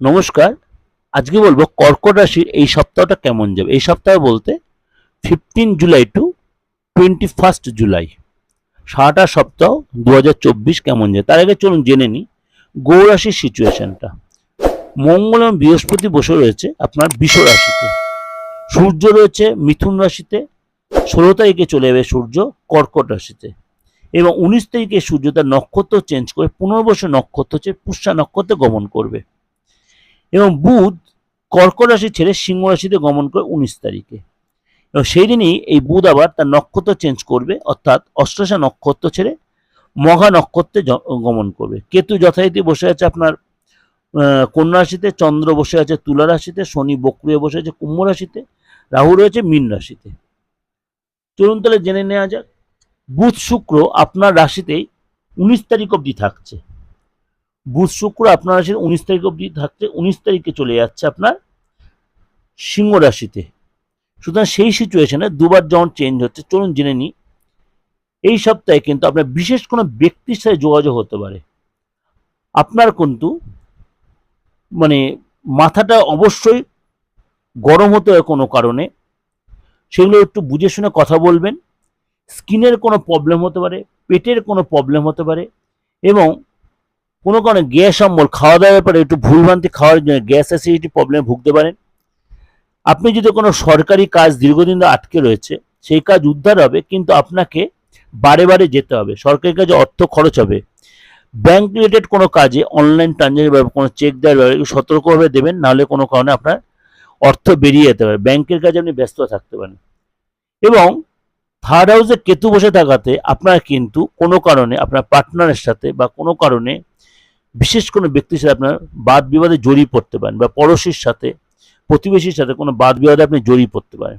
নমস্কার, আজকে বলব কর্কট রাশির এই সপ্তাহটা কেমন যাবে? এই সপ্তাহ বলতে fifteen July to twenty first July সারাটা সপ্তাহ দু হাজার চব্বিশ কেমন যায় তার আগে চলুন জেনে নিই গৌ রাশির সিচুয়েশনটা মঙ্গল এবং বৃহস্পতি বসে রয়েছে আপনার বিষ রাশিতে। সূর্য রয়েছে মিথুন রাশিতে, ষোলো তারিখে চলে যাবে সূর্য কর্কট রাশিতে এবং উনিশ তারিখে সূর্য তার নক্ষত্র চেঞ্জ করে পুনর্বসু নক্ষত্র হচ্ছে পুষ্যা নক্ষত্রে গমন করবে। এবং বুধ কর্কট রাশি ছেড়ে সিংহ রাশিতে গমন করে উনিশ তারিখে। এবং সেই দিনই এই বুধ আবার তার নক্ষত্র চেঞ্জ করবে, অর্থাৎ অষ্টশা নক্ষত্র ছেড়ে মঘা নক্ষত্রে গমন করবে। কেতু যথারীতি বসে আছে আপনার কন্যা রাশিতে, চন্দ্র বসে আছে তুলা রাশিতে, শনি বক্রিয় বসে আছে কুম্ভ রাশিতে, রাহু রয়েছে মীন রাশিতে। চলুন তাহলে জেনে নেওয়া যাক, বুধ শুক্র আপনার রাশিতেই উনিশ তারিখ অবধি থাকছে। বুধ শুক্র আপনার রাশির উনিশ তারিখ অবধি থাকছে উনিশ তারিখে চলে যাচ্ছে আপনার সিংহ রাশিতে। সুতরাং সেই সিচুয়েশনে দুবার যখন চেঞ্জ হচ্ছে, চলুন জেনে নিই। এই সপ্তাহে কিন্তু আপনার বিশেষ কোনো ব্যক্তির সাথে যোগাযোগ হতে পারে। আপনার কিন্তু মানে মাথাটা অবশ্যই গরম হতে হয় কোনো কারণে। সেগুলো একটু বুঝে শুনে কথা বলবেন। স্কিনের কোনো প্রবলেম হতে পারে, পেটের কোনো প্রবলেম হতে পারে এবং কোনো কারণে গ্যাস অম্বল খাওয়া দাওয়ার ব্যাপারে একটু ভুলভ্রান্তি খাওয়ার জন্য গ্যাস অ্যাসিডিটি প্রবলেমে ভুগতে পারেন। আপনি যদি কোনো সরকারি কাজ দীর্ঘদিন আটকে রয়েছে, সেই কাজ উদ্ধার হবে, কিন্তু আপনাকে বারে বারে যেতে হবে। সরকারি কাজে অর্থ খরচ হবে। ব্যাংক রিলেটেড কোনো কাজে অনলাইন ট্রানজাকশন বা কোনো চেক দেওয়ার ব্যাপারে সতর্কভাবে দেবেন, নাহলে কোনো কারণে আপনার অর্থ বেরিয়ে যেতে পারে। ব্যাংকের কাজে আপনি ব্যস্ত থাকতে পারেন। এবং থার্ড হাউসে কেতু বসে থাকাতে আপনার কিন্তু কোনো কারণে আপনার পার্টনারের সাথে বা কোনো কারণে বিশেষ কোনো ব্যক্তির সাথে আপনার বাদ বিবাদে জড়িয়ে পড়তে পারেন বা পড়োশির সাথে, প্রতিবেশীর সাথে কোনো বাদ বিবাদে আপনি জড়িয়ে পড়তে পারেন।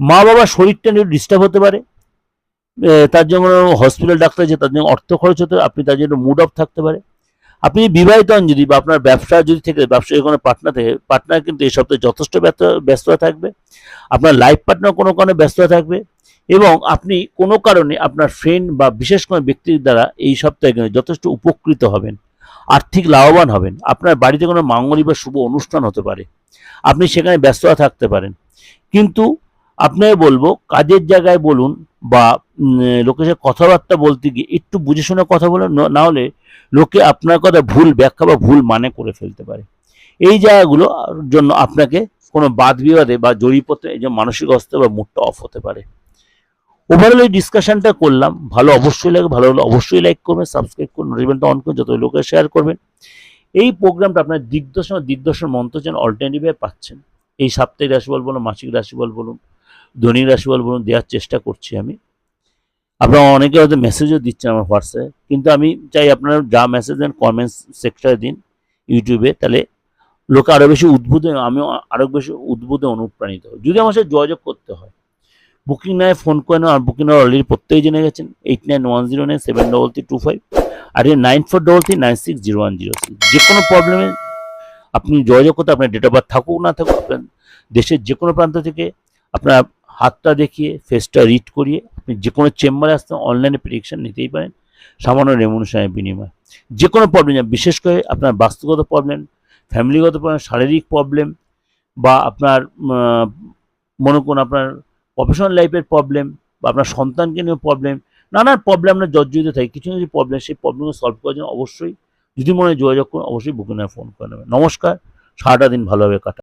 মা বাবার শরীরটা নিয়ে ডিস্টার্ব হতে পারে তার জন্য হসপিটাল ডাক্তার যে তার জন্য অর্থ খরচ হতে আপনি তার জন্য মুড অফ থাকতে পারে। আপনি বিবাহিত হন যদি বা আপনার ব্যবসা যদি থেকে ব্যবসায়ী কোনো পার্টনার থেকে পার্টনার কিন্তু এই সপ্তাহে যথেষ্ট ব্যস্ত থাকবে, আপনার লাইফ পার্টনার কোনো কারণে ব্যস্ততা থাকবে এবং আপনি কোনো কারণে আপনার ফ্রেন্ড বা বিশেষ কোনো ব্যক্তির দ্বারা এই সপ্তাহে যথেষ্ট উপকৃত হবেন। আর্থিক লাভবান হবেন। আপনার বাড়িতে কোনো মাঙ্গলিক বা শুভ অনুষ্ঠান হতে পারে। আপনি সেখানে ব্যস্ততা থাকতে পারেন। কিন্তু আপনাকে বলব, কাজের জায়গায় বলুন বা লোকের সাথে কথাবার্তা বলতে গিয়ে একটু বুঝে শুনে কথা বলুন ন- হলে লোকে আপনার কথা ভুল ব্যাখ্যা বা ভুল মানে করে ফেলতে পারে। এই জায়গাগুলো জন্য আপনাকে কোনো বাদ বিবাদে বা জড়িয়ে পড়তে মানসিক অবস্থা বা মুডটা অফ হতে পারে। ওভারঅল এই ডিসকাশনটা করলাম। ভালো অবশ্যই লাগে, ভালো হলে অবশ্যই লাইক করবেন সাবস্ক্রাইব করুন নোটিফিকেশনটা অন করুন যত লোকে শেয়ার করবেন। এই প্রোগ্রামটা আপনার দিগদর্শন দিগদর্শন মন্ত্র যেন অল্টারনেটিভে পাচ্ছেন। এই সাপ্তাহিক রাশিফল বলুন, মাসিক রাশিফল বলুন দৈনিক রাশিফল বলুন, দেওয়ার চেষ্টা করছি আমি। আপনারা অনেকে হয়তো মেসেজও দিচ্ছেন আমার হোয়াটসঅ্যাপে, কিন্তু আমি চাই আপনারা যা মেসেজ দেন কমেন্টস সেক্টরে দিন ইউটিউবে তাহলে লোকে আরও বেশি উদ্বুদ্ধ, আমিও আরও বেশি উদ্বুদ্ধ, অনুপ্রাণিত যদি আমার সাথে যোগাযোগ করতে হয় বুকিং নয় ফোন করে নেওয়া আর বুকিং অলরেডি প্রত্যেকে জেনে গেছেন। Eight nine one zero nine seven double three two five আর nine four double three nine six zero one zero six যে কোনো প্রবলেমে আপনি যোগাযোগ করতে, আপনার ডেট অফ বার্থ থাকুক না থাকুক, আপনার দেশের যে কোনো প্রান্ত থেকে আপনার হাতটা দেখিয়ে ফেসটা রিড করিয়ে, আপনি যে কোনো চেম্বারে আসতে অনলাইনে প্রেডিকশন নিতেই পারেন। সামান্য রেমুনেশনের বিনিময়ে। যে কোনো প্রবলেম বিশেষ করে আপনার বাস্তুগত প্রবলেম ফ্যামিলিগত প্রবলেম শারীরিক প্রবলেম বা আপনার মনে করুন আপনার প্রফেশনাল লাইফের প্রবলেম বা আপনার সন্তানকে নিয়ে প্রবলেম নানান প্রবলেম আপনার জর্জরিত থাকে। কিছু কিছু প্রবলেম সেই প্রবলেমগুলো সলভ করার জন্য অবশ্যই যদি মনে হয় যোগাযোগ করুন, অবশ্যই বুকিং ফোন করে নেবেন। নমস্কার, সারাটা দিন ভালোভাবে কাটা